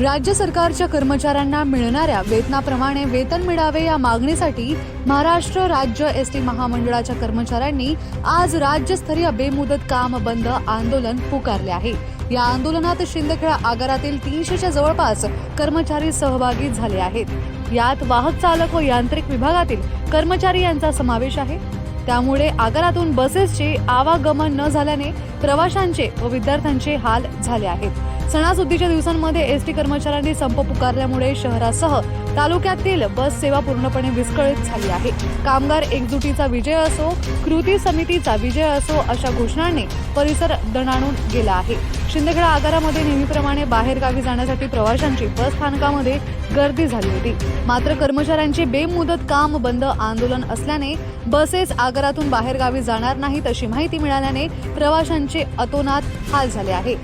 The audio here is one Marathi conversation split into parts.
राज्य सरकारच्या कर्मचाऱ्यांना मिळणाऱ्या वेतनाप्रमाणे वेतन मिळावे या मागणीसाठी महाराष्ट्र राज्य एस टी महामंडळाच्या कर्मचाऱ्यांनी आज राज्यस्तरीय बेमुदत काम बंद आंदोलन पुकारले आहे. या आंदोलनात शिंदखेडा आगारातील तीनशेच्या जवळपास कर्मचारी सहभागी झाले आहेत. यात वाहक चालक व यांत्रिक विभागातील कर्मचारी यांचा समावेश आहे. त्यामुळे आगारातून बसेसचे आवागमन न झाल्याने प्रवाशांचे व विद्यार्थ्यांचे हाल झाले आहेत. सणासुदीच्या दिवसांमध्ये एस टी कर्मचाऱ्यांनी संप पुकारल्यामुळे शहरासह तालुक्यातील बस सेवा पूर्णपणे विस्कळीत झाली आहे. कामगार एकजुटीचा विजय असो कृती समितीचा विजय असो अशा घोषणांनी परिसर दणाणून गेला आहे. शिंदखेडा आगारामध्ये नेहमीप्रमाणे बाहेरगावी जाण्यासाठी प्रवाशांची बस स्थानकामध्ये गर्दी झाली होती. मात्र कर्मचाऱ्यांचे बेमुदत काम बंद आंदोलन असल्याने बसेस आगारातून बाहेरगावी जाणार नाहीत अशी माहिती मिळाल्याने प्रवाशांचे अतोनात हाल झाले आहे.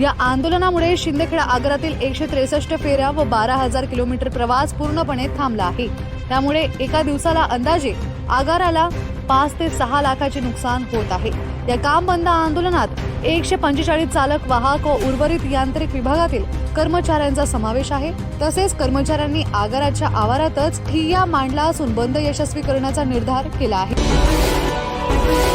या आंदोलनामुळे शिंदेखेडा आगारातील एकशे त्रेसष्ट फेऱ्या व बारा हजार किलोमीटर प्रवास पूर्णपणे थांबला आहे. त्यामुळे एका दिवसाला अंदाजे आगाराला पाच ते सहा लाखाचे नुकसान होत आहे. या काम बंद आंदोलनात एकशे पंचेचाळीस चालक वाहक व उर्वरित यांत्रिक विभागातील कर्मचाऱ्यांचा समावेश आहे. तसेच कर्मचाऱ्यांनी आगाराच्या आवारातच ठिय्या मांडला असून बंद यशस्वी करण्याचा निर्धार केला आहे.